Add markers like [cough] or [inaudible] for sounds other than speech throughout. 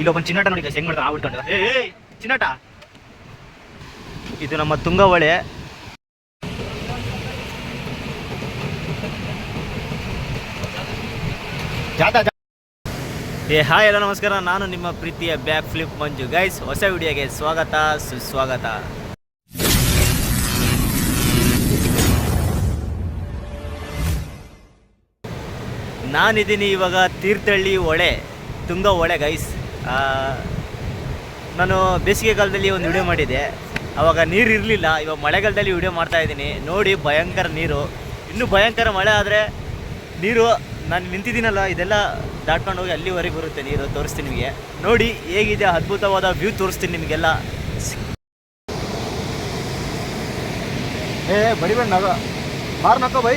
ಇಲ್ಲೊಬ್ಬ ಚಿನ್ನಟ ನೋಡಿ ಹೆಂಗ್ ಮಾಡ್ತಾನೆ? ಆ ಏ ಚಿನ್ನಾಟ. ಇದು ನಮ್ಮ ತುಂಗ ಹೊಳೆ ಏ ಹಾಯ್ ಎಲ್ಲ ನಮಸ್ಕಾರ. ನಾನು ನಿಮ್ಮ ಪ್ರೀತಿಯ ಬ್ಯಾಕ್ ಫ್ಲಿಪ್ ಮಂಜು. ಗೈಸ್ ಹೊಸ ವಿಡಿಯೋಗೆ ಸ್ವಾಗತ ಸುಸ್ವಾಗತ. ನಾನಿದ್ದೀನಿ ಇವಾಗ ತೀರ್ಥಹಳ್ಳಿ ಹೊಳೆ ತುಂಗ ಹೊಳೆ ಗೈಸ್ ನಾನು ಬೇಸಿಗೆ ಕಾಲದಲ್ಲಿ ಒಂದು ವಿಡಿಯೋ ಮಾಡಿದ್ದೆ ಅವಾಗ ನೀರು ಇರಲಿಲ್ಲ. ಇವಾಗ ಮಳೆಗಾಲದಲ್ಲಿ ವಿಡಿಯೋ ಮಾಡ್ತಾ ಇದ್ದೀನಿ. ನೋಡಿ ಭಯಂಕರ ನೀರು. ಇನ್ನೂ ಭಯಂಕರ ಮಳೆ ಆದರೆ ನೀರು ನಾನು ನಿಂತಿದ್ದೀನಲ್ಲ, ಇದೆಲ್ಲ ದಾಟ್ಕೊಂಡು ಹೋಗಿ ಅಲ್ಲಿವರೆಗೆ ಬರುತ್ತೆ ನೀರು. ತೋರಿಸ್ತೀನಿ ನಿಮಗೆ. ನೋಡಿ ಹೇಗಿದೆ, ಅದ್ಭುತವಾದ ವ್ಯೂ ತೋರಿಸ್ತೀನಿ ನಿಮಗೆಲ್ಲ. ಏ, ಬಡಿಬೇಡ ಮಾರ್ನಕ್ಕ ಮಾರ್ ನಕ್ಕೋ ಬೈ.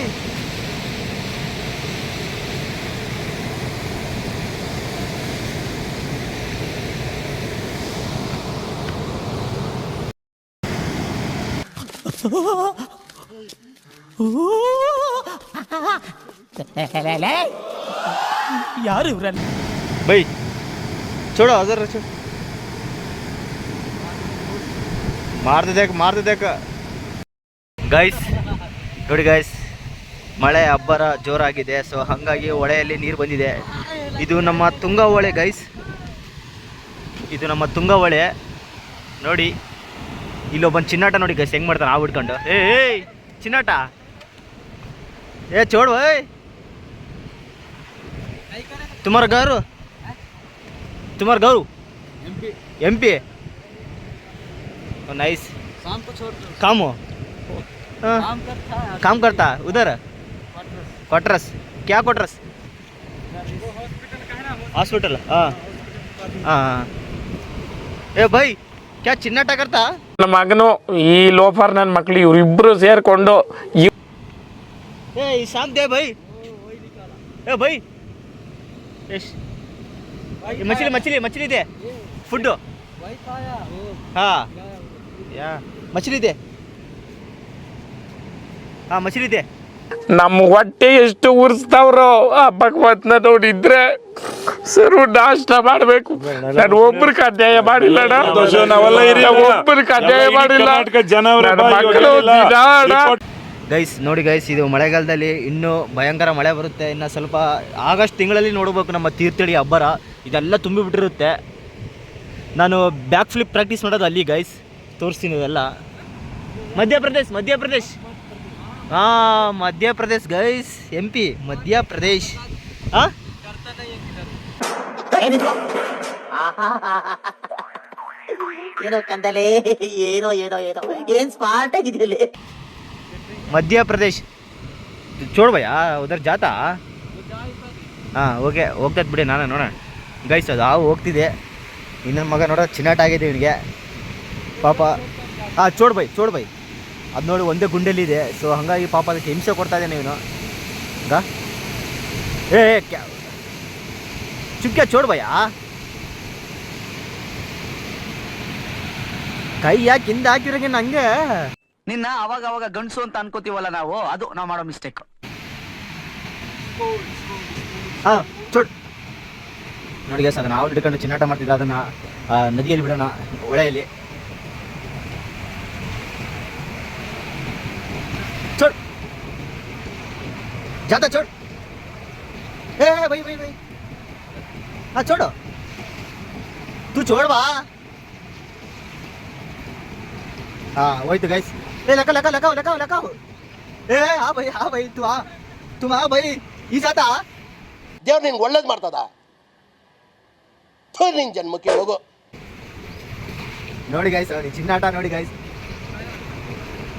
ಯಾರು ಇವ್ರಲ್ಲ? ಬೈ. ಚೋಡ, ಅದರ ಚೋ ಮಾರ್ದಿದ್ಯಾಕ ಮಾರ್ದಿದ್ಯಾಕ ಗೈಸ್ ನೋಡಿ ಗೈಸ್ ಮಳೆ ಅಬ್ಬರ ಜೋರಾಗಿದೆ ಸೊ ಹಾಗಾಗಿ ಹೊಳೆಯಲ್ಲಿ ನೀರು ಬಂದಿದೆ. ಇದು ನಮ್ಮ ತುಂಗ ಹೊಳೆ ಗೈಸ್ ಇದು ನಮ್ಮ ತುಂಗ ಹೊಳೆ. ನೋಡಿ ಇಲ್ಲೊಬ್ಬನ ಚಿನ್ನಾಟ ನೋಡಿ ಗೈಸ್ ಹೆಂಗ್ ಮಾಡ್ತಾನೆ ಆ ಬಿಟ್ಕೊಂಡು ಏ ಏಯ್ ಚಿನ್ನಾಟ ಏ ಚೋಡ್ ಓಯ್ तुम्हारा घर तुम्हारा घर एम पी नाइस शाम को छोड़ दो काम हो हाँ, काम करता है काम करता है उधर क्वार्टर्स क्या क्वार्टर्स हॉस्पिटल हाँ हाँ हाँ। ए भाई ಕ್ಯಾ ಚಿನ್ನ ಟಗರ್ತಾ ನಮ್ಮ ಮಗನು ಈ ಲೋಫರ್ ನನ್ನ ಮಕ್ಳು ಇವರಿಬ್ರು ಸೇರಿಕೊಂಡು ಏ ಈ ಶಾಂತ ದೇ ಏ ಭೈ. ಎಸ್ ಮಚ್ಲಿ ಮಚ್ಲಿ ಮಚ್ಲಿ ಇದೆ. ಫುಡ್ಡು. ಹಾ. ಯಾ ಮಚ್ಲಿ ಇದೆ. ಹಾಂ ಮಚ್ಲಿ ಇದೆ. ನಮ್ಮ ಹೊಟ್ಟೆ ಎಷ್ಟು ಉರ್ಸ್ತಾವ್ರೋ ಆ ಭಗವತ್ನ ನೋಡಿದ್ರೆ ಸರು ನಾಷ್ಟ ಮಾಡ್ಬೇಕು. ನಾನು ಒಬ್ರು ಅನ್ಯಾಯ ಮಾಡಿಲ್ಲ ಒಬ್ರಿಗೆ ಅನ್ಯಾಯ ಮಾಡಿಲ್ಲ. ಮಕ್ಕಳು ಗೈಸ್ ನೋಡಿ ಗೈಸ್ ಇದು ಮಳೆಗಾಲದಲ್ಲಿ ಇನ್ನೂ ಭಯಂಕರ ಮಳೆ ಬರುತ್ತೆ. ಇನ್ನು ಸ್ವಲ್ಪ ಆಗಸ್ಟ್ ತಿಂಗಳಲ್ಲಿ ನೋಡಬೇಕು ನಮ್ಮ ತೀರ್ಥಹಳ್ಳಿ ಅಬ್ಬರ ಇದೆಲ್ಲ ತುಂಬಿಬಿಟ್ಟಿರುತ್ತೆ. ನಾನು ಬ್ಯಾಕ್ ಫ್ಲಿಪ್ ಪ್ರಾಕ್ಟೀಸ್ ಮಾಡೋದು ಅಲ್ಲಿ ಗೈಸ್ ತೋರಿಸ್ತೀನಿ ಇದೆಲ್ಲ. Madhya Pradesh Madhya Pradesh. Madhya Pradesh guys M P Madhya Pradesh. ಹಾಂ ಏನೋ ಕಂದಲೇ ಏನೋ ಏನೋ ಏನೋ. ಏನು ಸ್ಮಾರ್ಟ್ ಆಗಿದೆಯಲ್ಲ ಮಧ್ಯಪ್ರದೇಶ್. ಚೋಡ್ಬಯ್ಯ ಉದರ್ ಜಾತಾ? ಹಾಂ ಓಕೆ ಹೋಗ್ತದ್ ಬಿಡಿ ನಾನು ನೋಡೋಣ. ಗೈಸ್ ಅದು ಹಾವು ಹೋಗ್ತಿದೆ. ಇನ್ನೊಂದು ಮಗ ನೋಡೋ ಚಿನ್ನಾಟ ಆಗಿದೆ ಇವನಿಗೆ. ಪಾಪ. ಹಾಂ ಚೋಡ್ಬೈ ಚೋಡ್ಬೈ ಅದು ನೋಡಿ ಒಂದೇ ಗುಂಡೆಲಿದೆ ಸೊ ಹಾಗಾಗಿ ಪಾಪ ಅದಕ್ಕೆ ಹಿಂಸೆ ಕೊಡ್ತಾ ಇದ್ದಾನೆ ಇವನು. ಗಾ? ಏ ಕ್ಯಾ ಚುಪ್ಕ್ಯಾ ಚೋಡ್ ಕೈ ಯಾಕೆ ಹಿಂದೆ ಹಾಕಿರೋಕೆ ನಂಗೆ? ನಿನ್ನ ಅವಾಗ ಅವಾಗ ಗಂಡಸು ಅಂತ ಅನ್ಕೋತೀವಲ್ಲ ನಾವು? ಅದು ನಾವು ಮಾಡೋ ಮಿಸ್ಟೇಕ್. ಹಾಂ ಚೋಡ್. ನೋಡಿ ಸರ್ ನಾವು ಹಿಡ್ಕೊಂಡು ಚಿನ್ನಾಟ ಮಾಡ್ತಿದ್ದೆ ಅದನ್ನ ನದಿಯಲ್ಲಿ ಬಿಡೋಣ ಹೊಳೆಯಲ್ಲಿ ಜಾತ ಚೋಡ್ ಏ ಏ, ಬೈ ಬೈ ಬೈ ಹಾ ಚೋಡು ತೂ ಚೋಡ್ ಬಾ ಹಾ ಹೋಯ್ತು ಗೈಸ್ ಏ ಲೆಕ್ಕ ಲೆಕ್ಕ ಲೆಕ್ಕ ಲೆಕ್ಕ ಲೆಕ್ಕ ಏ ಹಾ ಬೈ ಹಾ ಬೈ ತು ಆ ತುಮ್ ಆ ಬೈ ಈ ಜಾತ ದೇವ್ರು ನಿನ್ಗೆ ಒಳ್ಳೇದು ಮಾಡ್ತದ ಥು ನಿನ್ ಜನ್ಮಕ್ಕೆ ಹೋಗು ನೋಡಿ ಗೈಸ್ ನೋಡಿ ಚಿನ್ನಾಟ ನೋಡಿ ಗೈಸ್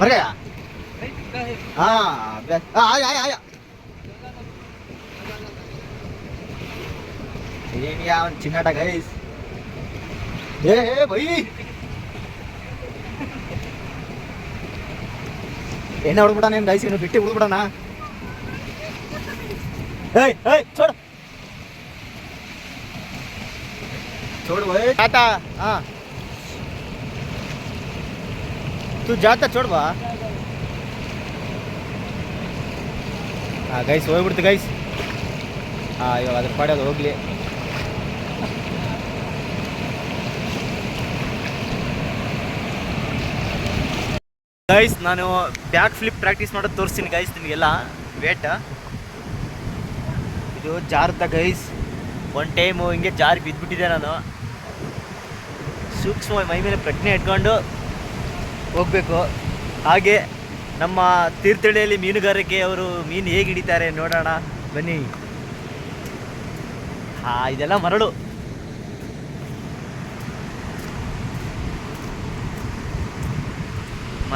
ಮರ್ಗಯ ಹಾ ಬ್ಯಾ- ಆ, ಆಯ ಆಯ ಆಯ ಏನಿಯ ಅವ್ನ್ ಚಿನ್ನಾಟ ಗೈಸ್ ಏ ಏ, ಬೈ ಏನ ಹೊಡ್ಬಿಡ ನೀನು ಗೈಸ್ ಇನ್ನು ಬಿಟ್ಟು ಉಳ್ಬಿಡಣ ಏಯ್ ಏಯ್ छोड़ छोड़ भाई जाता हाँ तू जाता छोड़ ಬಾ ಹಾಂ ಗೈಸ್ ಹೋಗ್ಬಿಡ್ತು ಗೈಸ್ ಹಾಂ ಇವಾಗ ಅದ್ರ ಪಾಡಿ ಅದು ಹೋಗ್ಲಿ ಗೈಸ್ ನಾನು ಬ್ಯಾಕ್ ಫ್ಲಿಪ್ ಪ್ರಾಕ್ಟೀಸ್ ಮಾಡೋದು ತೋರಿಸ್ತೀನಿ ಗೈಸ್ ನಿಮಗೆಲ್ಲ. ವೇಟ್ ಇದು ಜಾರ್ದ ಗೈಸ್ ಒನ್ ಟೈಮು ಹಿಂಗೆ ಜಾರಿ ಬಿದ್ದುಬಿಟ್ಟಿದ್ದೆ ನಾನು. ಸೂಕ್ಷ್ಮವಾಗಿ ಮೈ ಮೇಲೆ ಪ್ರಜ್ಞೆ ಇಟ್ಕೊಂಡು ಹೋಗಬೇಕು. ಹಾಗೆ ನಮ್ಮ ತೀರ್ಥಹಳ್ಳಿಯಲ್ಲಿ ಮೀನುಗಾರಿಕೆ ಅವರು ಮೀನು ಹೇಗೆ ಹಿಡಿತಾರೆ ನೋಡೋಣ. ಬನ್ನಿ. ಹಾಂ, ಇದೆಲ್ಲ ಮರಳು.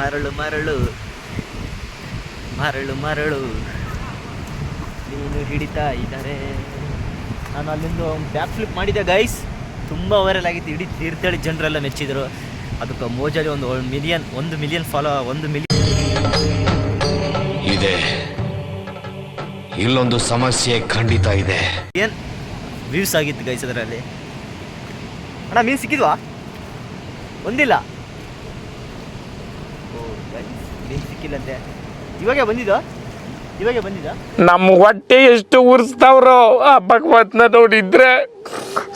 ಮರಳು ಮರಳು ಮರಳು ಮರಳು. ನೀನು ಹಿಡಿತಾ ಇದ್ದಾರೆ ನಾನು ಅಲ್ಲಿಂದ ಬ್ಯಾಕ್ ಫ್ಲಿಪ್ ಮಾಡಿದ್ದೆ ಗೈಸ್ ತುಂಬ ವೈರಲ್ ಆಗಿತ್ತು. ಇಡೀ ತೀರ್ಥಹಳ್ಳಿ ಜನರೆಲ್ಲ ಮೆಚ್ಚಿದ್ರು. ಅದಕ್ಕೆ ಮೋಜಲ್ಲಿ ಒಂದು ಮಿಲಿಯನ್ ಒಂದು ಮಿಲಿಯನ್ ಫಾಲೋ ಒಂದು ಮಿಲಿಯನ್ ಇದೆ. ಇಲ್ಲೊಂದು ಸಮಸ್ಯೆ ಖಂಡಿತ ಇದೆ. ಏನ್ ವ್ಯೂಸ್ ಆಗಿತ್ತು ಗೈಸ್ ಅದರಲ್ಲಿ. ಅಣ್ಣ ಮೀನು ಸಿಕ್ಕಿದ್ವಾ? ಒಂದಿಲ್ಲ ಓ ಗೈಸ್ ಮೀನು ಸಿಕ್ಕಿಲ್ಲಂತೆ ಇವಾಗೆ ಬಂದಿದ್ದು ಇವಾಗೆ ಬಂದಿದ್ದ ನಮ್ಮ ಹೊಟ್ಟೆ ಎಷ್ಟು ಉರಿಸ್ತಾವ್ರೋ ಆ ಭಗವಂತನ ನೋಡಿದ್ರೆ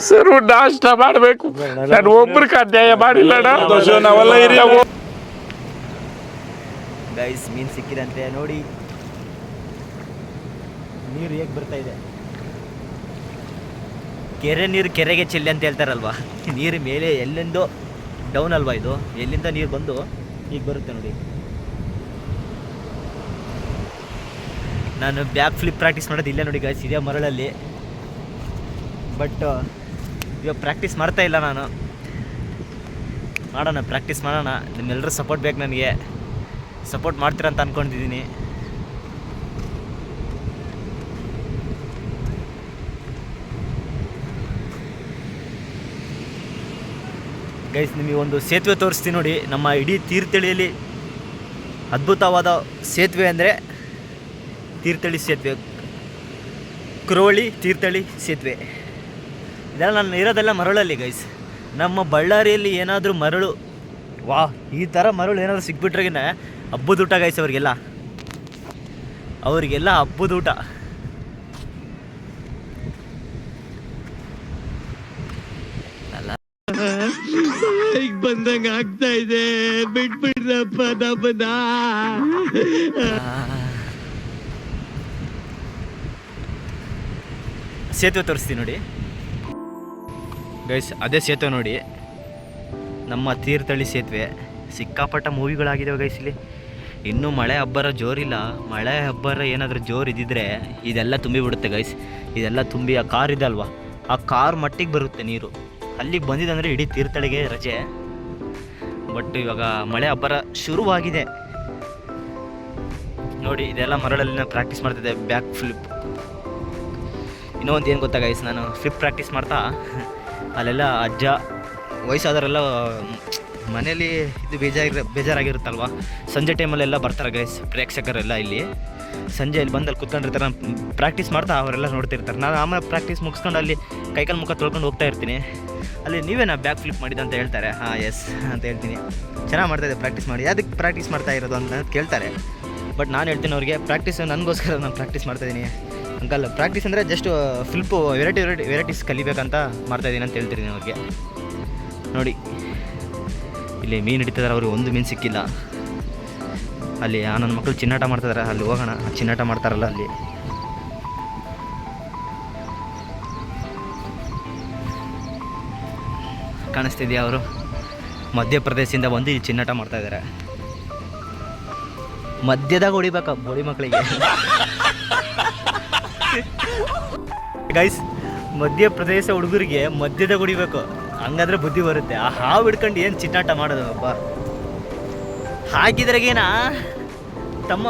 ಸರ್ ನಾಷ್ಟ ಮಾಡಬೇಕು. ನಾನು ಒಬ್ರಿಗೆ ಅನ್ಯಾಯ ಮಾಡಿಲ್ಲ ನಾವೆಲ್ಲ ಗೈಸ್ ಮೀನು ಸಿಕ್ಕಿದಂತೆ. ನೋಡಿ. ನೀರು ಹೇಗೆ ಬರ್ತಾ ಇದೆ? ಕೆರೆ ನೀರು ಕೆರೆಗೆ ಚೆಲ್ಲಿ ಅಂತ ಹೇಳ್ತಾರಲ್ವಾ? ನೀರು ಮೇಲೆ ಎಲ್ಲಿಂದ ಡೌನ್ ಅಲ್ವಾ ಇದು? ಎಲ್ಲಿಂದ ನೀರು ಬಂದು? ಈಗ ಬರುತ್ತೆ ನೋಡಿ. ನಾನು ಬ್ಯಾಕ್ ಫ್ಲಿಪ್ ಪ್ರಾಕ್ಟೀಸ್ ಮಾಡೋದು ಇಲ್ಲೇ ನೋಡಿ ಗಾಯ್ಸ್ ಇದೇ ಮರಳಲ್ಲಿ. ಬಟ್ ಇವಾಗ ಪ್ರಾಕ್ಟೀಸ್ ಮಾಡ್ತಾ ಇಲ್ಲ ನಾನು. ಮಾಡೋಣ ಪ್ರಾಕ್ಟೀಸ್ ಮಾಡೋಣ. ನಿಮ್ಮೆಲ್ಲರೂ ಸಪೋರ್ಟ್ ಬೇಕು ನನಗೆ. ಸಪೋರ್ಟ್ ಮಾಡ್ತೀರಾ ಅಂತ ಅಂದ್ಕೊಂಡಿದ್ದೀನಿ ಗೈಸ್ ನಿಮಗೆ ಒಂದು ಸೇತುವೆ ತೋರಿಸ್ತೀನಿ ನೋಡಿ. ನಮ್ಮ ಇಡೀ ತೀರ್ಥಹಳ್ಳಿಯಲ್ಲಿ ಅದ್ಭುತವಾದ ಸೇತುವೆ ಅಂದರೆ ತೀರ್ಥಹಳ್ಳಿ ಸೇತುವೆ. ಕ್ರೋಳಿ ತೀರ್ಥಹಳ್ಳಿ ಸೇತುವೆ. ಇದೆಲ್ಲ ನಾನು ಇರೋದೆಲ್ಲ ಮರಳಲ್ಲಿ ಗೈಸ್ ನಮ್ಮ ಬಳ್ಳಾರಿಯಲ್ಲಿ ಏನಾದರೂ ಮರಳು ವಾ ಈ ಥರ ಮರಳು ಏನಾದರೂ ಸಿಕ್ಬಿಟ್ರೆಗಿನ ಹಬ್ಬದ ಊಟ ಗೈಸ್ ಅವರಿಗೆಲ್ಲ. ಅವರಿಗೆಲ್ಲ ಹಬ್ಬದ ಊಟ. ಅಲ್ಲ ಸೇತುವೆ ತೋರಿಸ್ತೀನಿ ನೋಡಿ. ಗೈಸ್ ಅದೇ ಸೇತುವೆ ನೋಡಿ. ನಮ್ಮ ತೀರ್ಥಳ್ಳಿ ಸೇತುವೆ. ಸಿಕ್ಕಾಪಟ್ಟ ಮೂವಿಗಳಾಗಿದ್ದಾವೆ ಗೈಸ್ ಇಲ್ಲಿ. ಇನ್ನೂ ಮಳೆ ಅಬ್ಬರ ಜೋರಿಲ್ಲ. ಮಳೆ ಅಬ್ಬರ ಏನಾದರೂ ಜೋರು ಇದ್ದಿದ್ರೆ ಇದೆಲ್ಲ ತುಂಬಿ ಬಿಡುತ್ತೆ ಗೈಸ್ ಇದೆಲ್ಲ ತುಂಬಿ ಆ ಕಾರ್ ಇದೆ ಅಲ್ವಾ? ಆ ಕಾರ್ ಮಟ್ಟಿಗೆ ಬರುತ್ತೆ ನೀರು. ಅಲ್ಲಿಗೆ ಬಂದಿದೆ ಅಂದರೆ ಇಡೀ ತೀರ್ಥಳ್ಳಿಗೆ ರಜೆ. ಬಟ್ ಇವಾಗ ಮಳೆ ಅಬ್ಬರ ಶುರುವಾಗಿದೆ. ನೋಡಿ, ಇದೆಲ್ಲ ಮರಳಲ್ಲಿ ನಾನು ಪ್ರಾಕ್ಟೀಸ್ ಮಾಡ್ತಿದ್ದೆ ಬ್ಯಾಕ್ ಫ್ಲಿಪ್ ಇನ್ನೂ ಒಂದು ಏನು ಗೊತ್ತಾ ಗೈಸ್ ನಾನು ಫ್ಲಿಪ್ ಪ್ರಾಕ್ಟೀಸ್ ಮಾಡ್ತಾ, ಅಲ್ಲೆಲ್ಲ ಅಜ್ಜ, ವಯಸ್ಸಾದವರೆಲ್ಲ ಮನೇಲಿ ಇದು ಬೇಜಾರ, ಬೇಜಾರಾಗಿರುತ್ತಲ್ವ? ಸಂಜೆ ಟೈಮಲ್ಲೆಲ್ಲ ಬರ್ತಾರೆ ಗೈಸ್ ಪ್ರೇಕ್ಷಕರೆಲ್ಲ ಇಲ್ಲಿ. ಸಂಜೆ ಇಲ್ಲಿ ಬಂದಲ್ಲಿ ಕುತ್ಕೊಂಡಿರ್ತಾರೆ ನಾನು ಪ್ರಾಕ್ಟೀಸ್ ಮಾಡ್ತಾ ಅವರೆಲ್ಲ ನೋಡ್ತಿರ್ತಾರೆ. ನಾನು ಆಮೇಲೆ ಪ್ರಾಕ್ಟೀಸ್ ಮುಗಿಸ್ಕೊಂಡು ಅಲ್ಲಿ ಕೈಕಾಲು ಮುಖ ತೊಳ್ಕೊಂಡು ಹೋಗ್ತಾ ಇರ್ತೀನಿ. ಅಲ್ಲಿ ನೀವೇ ನಾ ಬ್ಯಾಕ್ ಫ್ಲಿಪ್ ಮಾಡಿದ ಅಂತ ಹೇಳ್ತಾರೆ. ಹಾಂ ಎಸ್ ಅಂತ ಹೇಳ್ತೀನಿ. ಚೆನ್ನಾಗಿ ಮಾಡ್ತಾಯಿದ್ದೆ ಪ್ರಾಕ್ಟೀಸ್ ಮಾಡಿ. ಅದಕ್ಕೆ ಪ್ರಾಕ್ಟೀಸ್ ಮಾಡ್ತಾ ಇರೋದು ಅಂತ ಕೇಳ್ತಾರೆ. ಬಟ್ ನಾನು ಹೇಳ್ತೀನಿ ಅವ್ರಿಗೆ ಪ್ರಾಕ್ಟೀಸ್ ನನಗೋಸ್ಕರ ನಾನು ಪ್ರಾಕ್ಟೀಸ್ ಮಾಡ್ತಾಯಿದ್ದೀನಿ ಅಂಕಲ್ ಪ್ರಾಕ್ಟೀಸ್ ಅಂದರೆ just flip variety variety varieties ಕಲಿಬೇಕಂತ ಮಾಡ್ತಾಯಿದ್ದೀನಿ ಅಂತ ಹೇಳ್ತಿದ್ದೀನಿ ಅವ್ರಿಗೆ. ನೋಡಿ, ಇಲ್ಲಿ ಮೀನು ಹಿಡಿತಿದ್ದಾರೆ ಅವ್ರಿಗೆ ಒಂದು ಮೀನು ಸಿಕ್ಕಿಲ್ಲ. ಅಲ್ಲಿ ನನ್ನ ಮಕ್ಕಳು ಚಿನ್ನಾಟ ಮಾಡ್ತಿದ್ದಾರೆ ಅಲ್ಲಿ ಹೋಗೋಣ. ಚಿನ್ನಾಟ ಮಾಡ್ತಾರಲ್ಲ ಅಲ್ಲಿ. ಕಾಣಿಸ್ತಿದೆಯಾ ಅವರು? ಮಧ್ಯಪ್ರದೇಶದಿಂದ ಬಂದು ಇಲ್ಲಿ ಚಿನ್ನಾಟ ಮಾಡ್ತಾ ಇದ್ದಾರೆ ಮಧ್ಯದಾಗ ಹೊಡಿಬೇಕ ಬೋಡಿ ಮಕ್ಕಳಿಗೆ [laughs] ಗೈಸ್ ಮಧ್ಯಪ್ರದೇಶ ಹುಡುಗರಿಗೆ ಮದ್ಯದ ಕುಡಿಬೇಕು. ಹಂಗಾದ್ರೆ ಬುದ್ಧಿ ಬರುತ್ತೆ. ಆ ಹಾವು ಹಿಡ್ಕೊಂಡು ಏನು ಚಿನ್ನಾಟ ಮಾಡೋದಪ್ಪ ಹಾಗಿದ್ರಾಗೇನ? ತಮ್ಮ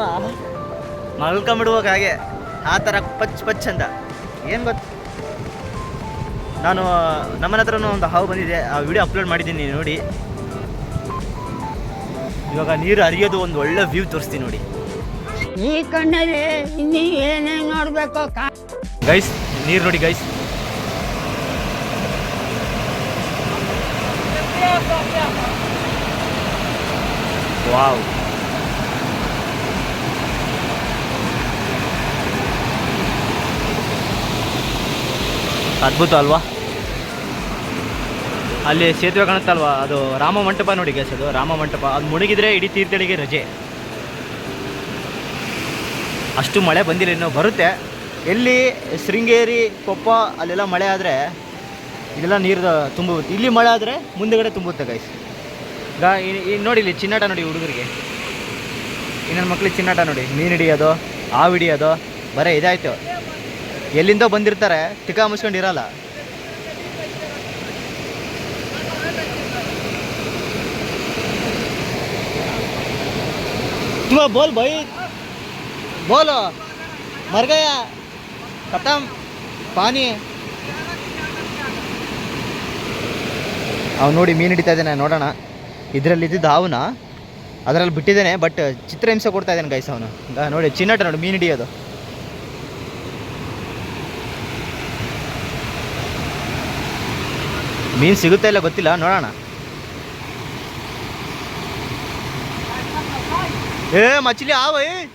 ಮಲ್ಕೊಂಬಿಡುವಾಗ ಹಾಗೆ. ಆ ಥರ ಪಚ್ ಪಚ್ ಅಂತ ಏನು ಗೊತ್ತು ನಾನು, ನಮ್ಮನ ಹತ್ರನೂ ಒಂದು ಹಾವು ಬಂದಿದೆ. ಆ ವಿಡಿಯೋ ಅಪ್ಲೋಡ್ ಮಾಡಿದ್ದೀನಿ ನೋಡಿ. ಇವಾಗ ನೀರು ಹರಿಯೋದು ಒಂದು ಒಳ್ಳೆ ವ್ಯೂ ತೋರಿಸ್ತೀನಿ ನೋಡಿ. ಈ ಕಣ್ಣಲ್ಲಿ ನೋಡ್ಬೇಕು ಗೈಸ್, ನೀರು ನೋಡಿ ಗೈಸ್. ವಾವ್. ಅದ್ಭುತ ಅಲ್ವಾ? ಅಲ್ಲಿ ಸೇತುವೆ ಕಾಣುತ್ತಲ್ವಾ? ಅದು ರಾಮ ಮಂಟಪ ನೋಡಿ ಗೈಸ್ ಅದು, ರಾಮ ಮಂಟಪ. ಅದು ಮುಳುಗಿದ್ರೆ ಇಡೀ ತೀರ್ಥಳಿಗೆ ರಜೆ. ಅಷ್ಟು ಮಳೆ ಬಂದಿಲ್ಲ ಇನ್ನೂ ಬರುತ್ತೆ. ಎಲ್ಲಿ ಶೃಂಗೇರಿ, ಕೊಪ್ಪ ಅಲ್ಲೆಲ್ಲ ಮಳೆ ಆದರೆ ಇಲ್ಲೆಲ್ಲ ನೀರು ತುಂಬುತ್ತೆ. ಇಲ್ಲಿ ಮಳೆ ಆದರೆ ಮುಂದೆಗಡೆ ತುಂಬುತ್ತೆ ಗೈಸ್ ಗಾ ನೋಡಿ ಇಲ್ಲಿ ಚಿನ್ನಾಟ ನೋಡಿ ಹುಡುಗರಿಗೆ. ಇನ್ನೊಂದು ಮಕ್ಳಿಗೆ ಚಿನ್ನಾಟ ನೋಡಿ. ಮೀನು ಹಿಡಿಯೋದು, ಹಾವು ಹಿಡಿಯೋದು, ಬರೀ ಇದಾಯಿತು. ಎಲ್ಲಿಂದ ಬಂದಿರ್ತಾರೆ ತಿಕ್ಕ ಮುಚ್ಕೊಂಡಿರಲ್ಲ. ತುಂಬ ಬೋಲ್ ಬೈ बोलो मर गया खत्म पानी ಅವ್ನು ನೋಡಿ ಮೀನು ಹಿಡಿತಾ ಇದ್ದಾನೆ ನೋಡೋಣ ಇದರಲ್ಲಿ ಇದ್ದಿದ್ದು ಹಾವುನ ಅದರಲ್ಲಿ ಬಿಟ್ಟಿದ್ದಾನೆ ಬಟ್ ಚಿತ್ರಹಿಂಸೆ ಕೊಡ್ತಾ ಇದ್ದಾನೆ ಗೈಸ್ ಅವನು ನೋಡಿ ಚಿನ್ನಟ ನೋಡಿ ಮೀನು ಹಿಡಿಯೋದು ಮೀನು ಸಿಗುತ್ತಾ ಇಲ್ಲ ಗೊತ್ತಿಲ್ಲ ನೋಡೋಣ ए मछली आ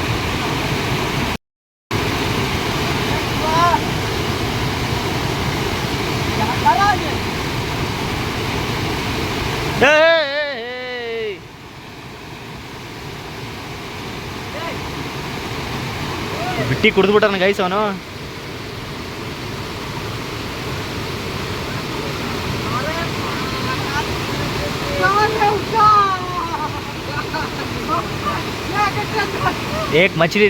ಬಿಟ್ಟಿ ಕುಡಿದ್ಬಿಟ್ಟಾನ ಗೈಸ್ ಅವನು एक मछली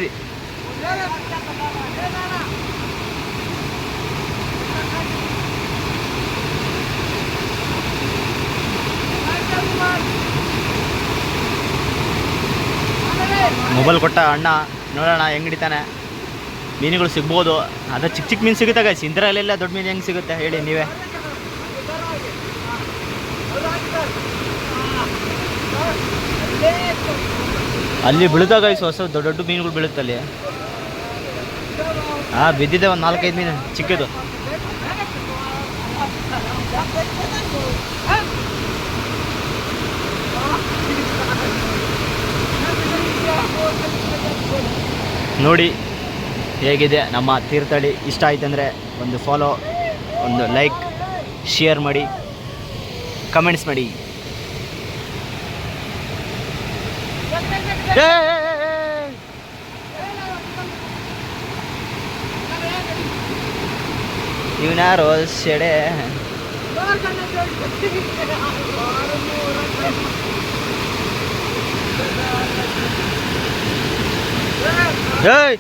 ಮೊಬೈಲ್ ಕೊಟ್ಟ ಅಣ್ಣ ನೋಡೋಣ ಹೆಂಗ್ ಹಿಡಿತಾನೆ ಮೀನುಗಳು ಸಿಗ್ಬೋದು. ಅದ ಚಿಕ್ಕ ಚಿಕ್ಕ ಮೀನು ಸಿಗುತ್ತೆ ಗೈಸ್ ಇಂದ್ರಲ್ಲೆಲ್ಲ ದೊಡ್ಡ ಮೀನು ಹೆಂಗೆ ಸಿಗುತ್ತೆ ಹೇಳಿ ನೀವೇ. ಅಲ್ಲಿ ಬೀಳುತ್ತಾ ಗೈಸ್ ಹೊಸ ದೊಡ್ಡ ದೊಡ್ಡ ಮೀನುಗಳು ಬೀಳುತ್ತೆ ಅಲ್ಲಿ. ಹಾಂ ಬಿದ್ದಿದೆ ಒಂದು ನಾಲ್ಕೈದು ಮೀನು, ಚಿಕ್ಕದು. ನೋಡಿ ಹೇಗಿದೆ? ನಮ್ಮ ತೀರ್ಥಹಳ್ಳಿ ಇಷ್ಟ ಆಯ್ತಂದರೆ ಒಂದು ಫಾಲೋ ಒಂದು ಲೈಕ್ ಶೇರ್ ಮಾಡಿ ಕಮೆಂಟ್ಸ್ ಮಾಡಿ. ಏ. ಇವನ್ಯಾರು ಸೆಡೆ ಏಯ್!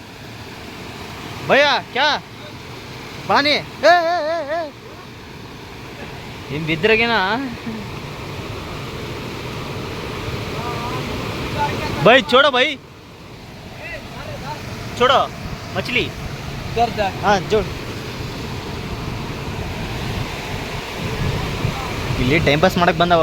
ಭಯ್ಯ ಕ್ಯಾ ಪಾನಿ ಏ ಏ, ಏ, ಏ. ಹಿಂಗ್ ಬಿದ್ರಾಗೇನ ಬೈ छोड़ो भाई छोड़ो मछली हाँ जोड़ ಇಲ್ಲಿ ಟೈಮ್ ಪಾಸ್ ಮಾಡಕ್ ಬಂದವ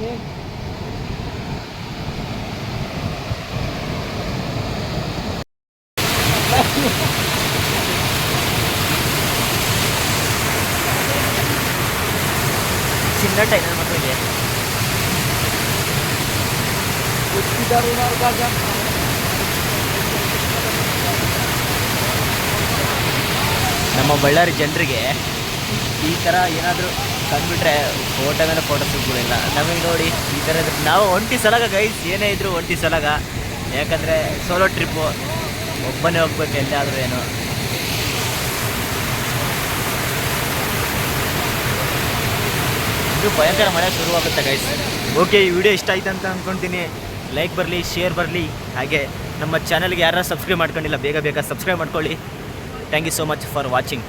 ചിഹ്നട്ടെ ഞാൻ ಮಕ್ಕಳಿಗೆ ನಮ್ಮ ಬಳ್ಳಾರಿ ಜನರಿಗೆ ಈ ಥರ ಏನಾದರೂ ಕಂಡ್ಬಿಟ್ರೆ ಫೋಟೋ ಮೇಲೆ ಫೋಟೋ ಸಿಗ್ಬೋದಿಲ್ಲ. ನಮಗೆ ನೋಡಿ ಈ ಥರ ನಾವು ಒಂಟಿ ಸಲಗ ಗೈಸ್ ಏನೇ ಇದ್ದರೂ ಒಂಟಿ ಸಲಗ. ಯಾಕಂದರೆ ಸೋಲೋ ಟ್ರಿಪ್ಪು ಒಬ್ಬನೇ ಹೋಗ್ಬೇಕು ಎಲ್ಲಾದರೂ ಏನು. ಇದು ಭಯಂಕರ ಮಳೆ ಶುರುವಾಗುತ್ತೆ ಗೈಸ್ ಓಕೆ ಈ ವಿಡಿಯೋ ಇಷ್ಟ ಆಯ್ತು ಅಂತ ಅಂದ್ಕೊಂತೀನಿ ಲೈಕ್ ಬರಲಿ ಶೇರ್ ಬರಲಿ. ಹಾಗೆ ನಮ್ಮ ಚಾನಲ್ಗೆ ಯಾರು ಸಬ್ಸ್ಕ್ರೈಬ್ ಮಾಡ್ಕೊಂಡಿಲ್ಲ, ಬೇಗ ಬೇಗ ಸಬ್ಸ್ಕ್ರೈಬ್ ಮಾಡ್ಕೊಳ್ಳಿ. Thank you so much for watching